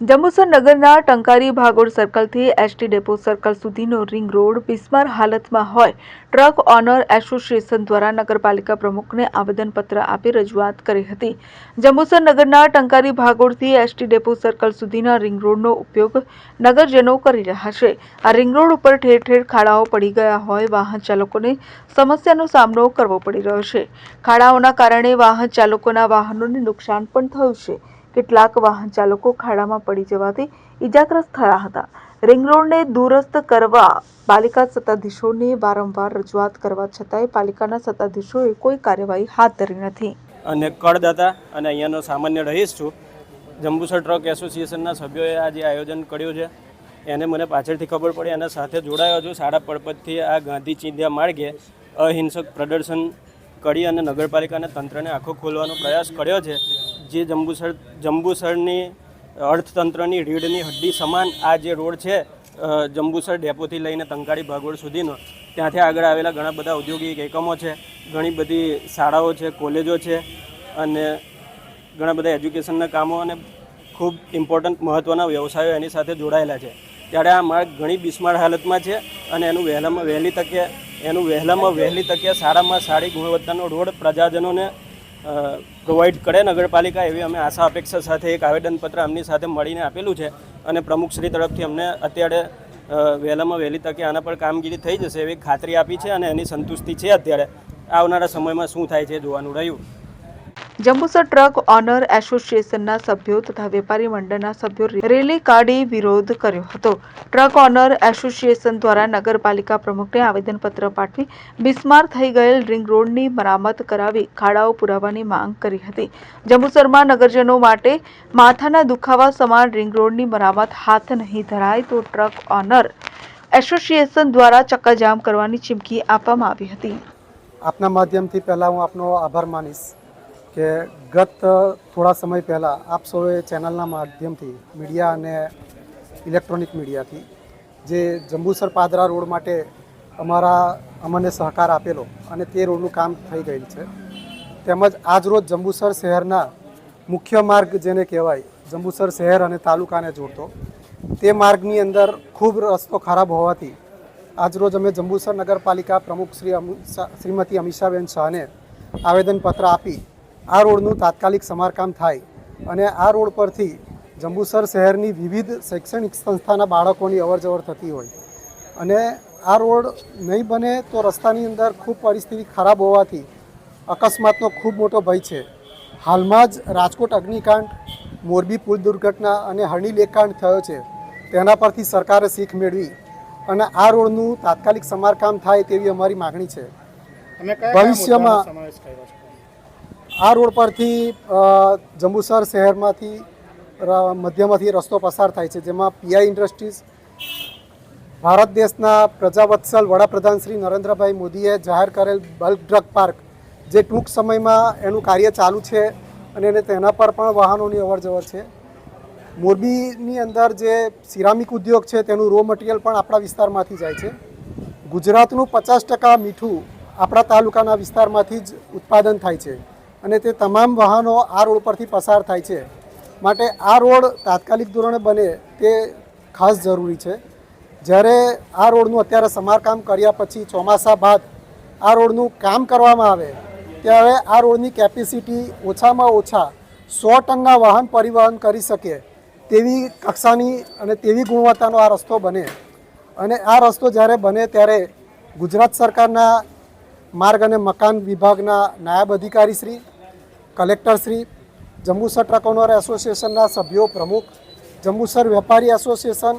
જંબુસર નગરના ટંકારી ભાગોળ સર્કલથી એસટી ડેપો સર્કલ સુધીનો રિંગ રોડ બિસ્માર હાલતમાં હોય. ટ્રક ઓનર એસોસિએશન દ્વારા નગરપાલિકા પ્રમુખને આવેદનપત્ર આપી રજૂઆત કરી હતી. જંબુસર નગરના ટંકારી ભાગોળથી એસટી ડેપો સર્કલ સુધીના રિંગ રોડનો ઉપયોગ નગરજનો કરી રહ્યા છે. આ રિંગ રોડ ઉપર ઠેર ઠેર ખાડાઓ પડી ગયા હોય, વાહન ચાલકોને સમસ્યાનો સામનો કરવો પડી રહ્યો છે. ખાડાઓના કારણે વાહન ચાલકોના વાહનોને નુકસાન પણ થયું છે. કેટલાક વાહન ચાલકો ખાડામાં પડી જવાથી ઇજાગ્રસ્ત થયા હતા. રિંગ રોડને દુરસ્ત કરવા પાલિકા સત્તાધીશોને વારંવાર રજૂઆત કરવા છતાંય પાલિકાના સત્તાધીશોએ કોઈ કાર્યવાહી હાથ ધરી નથી. અને કરદાતા, અને અહીંયાનો સામાન્ય રહીશ છું, જંબુસર ટ્રક એસોસિએશનના સભ્યોએ આ જે આયોજન કર્યું છે, એને મને પાછળથી ખબર પડી. એના સાથે જોડાયો છું. શાળા પડપદથી આ ગાંધી ચિંધ્યા માર્ગે અહિંસક પ્રદર્શન કરી અને નગરપાલિકાના તંત્રને આંખો ખોલવાનો પ્રયાસ કર્યો છે. જે જંબુસર જંબુસરની અર્થતંત્રની રીઢની હડ્ડી સમાન આ જે રોડ છે જંબુસર ડેપોથી લઈને તંકાળી ભાગોળ સુધીનો, ત્યાંથી આગળ આવેલા ઘણા બધા ઔદ્યોગિક એકમો છે, ઘણી બધી શાળાઓ છે, કોલેજો છે અને ઘણા બધા એજ્યુકેશનના કામો અને ખૂબ ઇમ્પોર્ટન્ટ મહત્ત્વના વ્યવસાયો એની સાથે જોડાયેલા છે. ત્યારે આ માર્ગ ઘણી બિસ્માર હાલતમાં છે અને એનું વહેલામાં વહેલી તકે, એનું વહેલામાં વહેલી તકે સારામાં સારી ગુણવત્તાનો રોડ પ્રજાજનોને પ્રોવાઈડ કરે નગરપાલિકા એવી અમે આશા અપેક્ષા સાથે એક આવેદનપત્ર આમની સાથે મળીને આપેલું છે અને પ્રમુખશ્રી તરફથી અમને અત્યારે વહેલામાં વહેલી તકે આના પર કામગીરી થઈ જશે એવી ખાતરી આપી છે અને એની સંતુષ્ટિ છે અત્યારે. આવનારા સમયમાં શું થાય છે જોવાનું રહ્યું. જંબુસર ટ્રક ઓનર એસોસિએશનના સભ્યો તથા વેપારી મંડળના સભ્યો રેલી કાઢી વિરોધ કર્યો હતો. ટ્રક ઓનર એસોસિએશન દ્વારા નગરપાલિકા પ્રમુખને આવેદનપત્ર પાઠવી બિસ્માર થઈ ગયેલ રિંગ રોડની મરામત કરાવી ખાડાઓ પુરાવાની માંગ કરી હતી. જંબુસરમાં નગરજનો માટે માથાના દુખાવા સમાન રિંગ રોડની મરામત હાથ નહીં ધરાય તો ટ્રક ઓનર એસોસિએશન દ્વારા ચક્કાજામ કરવાની ચીમકી આપવામાં આવી હતી. આપના માધ્યમથી પહેલાં હું આપનો આભાર માનીશ. કે ગત થોડા સમય પહેલાં આપ સૌએ ચેનલના માધ્યમથી મીડિયા અને ઇલેક્ટ્રોનિક મીડિયાથી જે જંબુસર પાદરા રોડ માટે અમારા અમને સહકાર આપેલો અને તે રોડનું કામ થઈ ગયેલ છે. તેમજ આજરોજ જંબુસર શહેરના મુખ્ય માર્ગ જેને કહેવાય, જંબુસર શહેર અને તાલુકાને જોડતો, તે માર્ગની અંદર ખૂબ રસ્તો ખરાબ હોવાથી આજરોજ અમે જંબુસર નગરપાલિકા પ્રમુખ શ્રી શ્રીમતી અમિષાબેન શાહને આવેદનપત્ર આપી આ રોડનું તાત્કાલિક સમારકામ થાય અને આ રોડ પરથી જંબુસર શહેરની વિવિધ શૈક્ષણિક સંસ્થાના બાળકોની અવરજવર થતી હોય. અને આ રોડ નહીં બને તો રસ્તાની અંદર ખૂબ પરિસ્થિતિ ખરાબ હોવાથી અકસ્માતનો ખૂબ મોટો ભય છે. હાલમાં જ રાજકોટ અગ્નિકાંડ મોરબી પુલ દુર્ઘટના અને હરણી લેકકાંડ થયો છે. તેના પરથી સરકારે શીખ મેળવી અને આ રોડનું તાત્કાલિક સમારકામ થાય તેવી અમારી માગણી છે. ભવિષ્યમાં આ રોડ પરથી જંબુસર શહેરમાંથી મધ્યમાંથી રસ્તો પસાર થાય છે. જેમાં પીઆઈ ઇન્ડસ્ટ્રીઝ ભારત દેશના પ્રજાવત્સલ વડાપ્રધાન શ્રી નરેન્દ્રભાઈ મોદીએ જાહેર કરેલ બલ્ક ડ્રગ પાર્ક જે ટૂંક સમયમાં એનું કાર્ય ચાલુ છે અને એને તેના પર પણ વાહનોની અવરજવર છે. મોરબીની અંદર જે સિરામિક ઉદ્યોગ છે, તેનું રો મટીરિયલ પણ આપણા વિસ્તારમાંથી જાય છે. ગુજરાતનું પચાસ ટકા મીઠું આપણા તાલુકાના વિસ્તારમાંથી જ ઉત્પાદન થાય છે. અને તે તમામ વાહનો આ રોડ પરથી પસાર થાય છે. માટે આ રોડ તાત્કાલિક ધોરણે બને તે ખાસ જરૂરી છે. જ્યારે આ રોડનું અત્યારે સમારકામ કર્યા પછી ચોમાસા બાદ આ રોડનું કામ કરવામાં આવે, ત્યારે આ રોડની કેપેસિટી ઓછામાં ઓછા સો ટનના વાહન પરિવહન કરી શકે તેવી કક્ષાની અને તેવી ગુણવત્તાનો આ રસ્તો બને. અને આ રસ્તો જ્યારે બને ત્યારે ગુજરાત સરકારના માર્ગ અને મકાન વિભાગના નાયબ અધિકારી શ્રી કલેક્ટર શ્રી, જંબુસર ટ્રક એસોસિએશનના સભ્યો પ્રમુખ, જંબુસર વેપારી એસોસિએશન,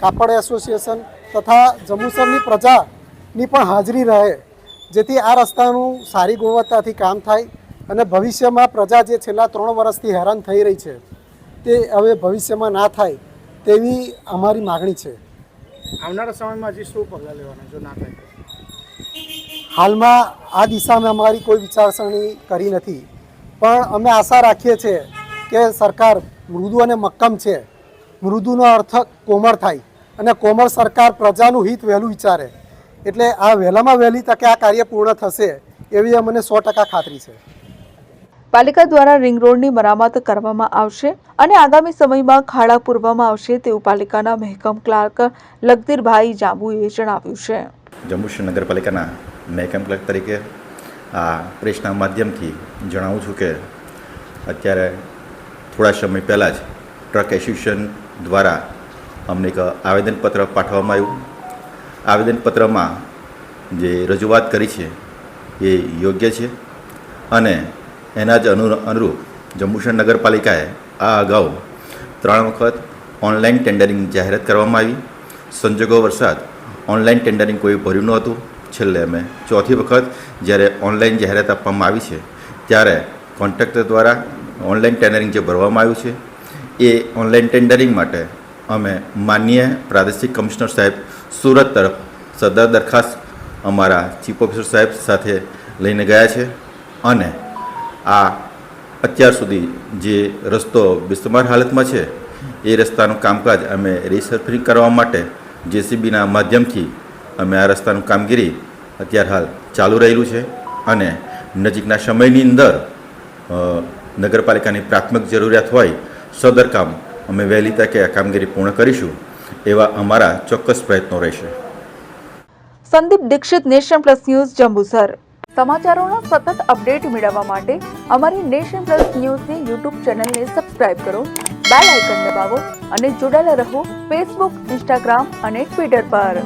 કાપડ એસોસિએશન તથા જંબુસરની પ્રજાની પણ હાજરી રહે, જેથી આ રસ્તાનું સારી ગુણવત્તાથી કામ થાય અને ભવિષ્યમાં પ્રજા જે છેલ્લા ત્રણ વર્ષથી હેરાન થઈ રહી છે, તે હવે ભવિષ્યમાં ના થાય તેવી અમારી માગણી છે આવનારા સમયમાં હજી શું પગલાં લેવાના, જો ના થાય? હાલમાં આ દિશામાં અમારી કોઈ વિચારસરણી કરી નથી. પણ અમે આશા રાખીએ છીએ કે સરકાર મૃદુ અને મક્કમ છે. મૃદુનો અર્થ કોમળ થાય અને કોમળ સરકાર પ્રજાનું હિત વહેલું વિચારે. એટલે આ વહેલામાં વહેલી તકે આ કાર્ય પૂર્ણ થશે એવી અમને સો ટકા ખાતરી છે. પાલિકા દ્વારા રિંગ રોડની મરામત કરવામાં આવશે અને આગામી સમયમાં ખાડા પૂરવામાં આવશે તેવું પાલિકાના મહેકમ ક્લાર્ક લગતીરભાઈ જાંબુએ જણાવ્યું છે. જંબુસર નગરપાલિકાના મહેકમ ક્લર્ક તરીકે? આ પ્રેસના માધ્યમથી જણાવું છું કે અત્યારે થોડા સમય પહેલાં જ ટ્રક એસોસિએશન દ્વારા અમને એક આવેદનપત્ર પાઠવવામાં આવ્યું. આવેદનપત્રમાં જે રજૂઆત કરી છે એ યોગ્ય છે અને એના જ અનુ, અનુરૂપ જંબુસર નગરપાલિકાએ આ અગાઉ ત્રણ વખત ઓનલાઈન ટેન્ડરિંગ જાહેરાત કરવામાં આવી. સંજોગો વરસાદ ઓનલાઈન ટેન્ડરિંગ કોઈ ભર્યું નહોતું છેલ્લે અમે ચોથી વખત જ્યારે ઓનલાઈન જાહેરાત આપવામાં આવી છે, ત્યારે કોન્ટ્રાક્ટર દ્વારા ઓનલાઈન ટેન્ડરિંગ જે ભરવામાં આવ્યું છે, એ ઓનલાઈન ટેન્ડરિંગ માટે અમે માન્ય પ્રાદેશિક કમિશનર સાહેબ સુરત તરફ સદર દરખાસ્ત અમારા ચીફ ઓફિસર સાહેબ સાથે લઈને ગયા છે અને આ અત્યાર સુધી જે રસ્તો બિસ્માર હાલતમાં છે, એ રસ્તાનું કામકાજ અમે રિસર્ફિંગ કરવા માટે જેસીબીના માધ્યમથી અમે આ રસ્તાનું કામગીરી અત્યાર હાલ ચાલુ રહેલું છે અને નજીકના સમયની અંદર નગરપાલિકાની પ્રાથમિક જરૂરિયાત હોય સદર કામ અમે વહેલી તકે આ કામગીરી પૂર્ણ કરીશું એવા અમારા ચોક્કસ પ્રયત્નો રહેશે. Sandeep Dikshit nation plus news, Jambusar. સમાચારોના સતત અપડેટ મેળવવા માટે અમારી નેશન પ્લસ ન્યૂઝની યુટ્યુબ ચેનલને સબસ્ક્રાઇબ કરો, બેલ આઇકન દબાવો અને જોડાયેલા રહો ફેસબુક, ઇન્સ્ટાગ્રામ અને ટ્વિટર પર.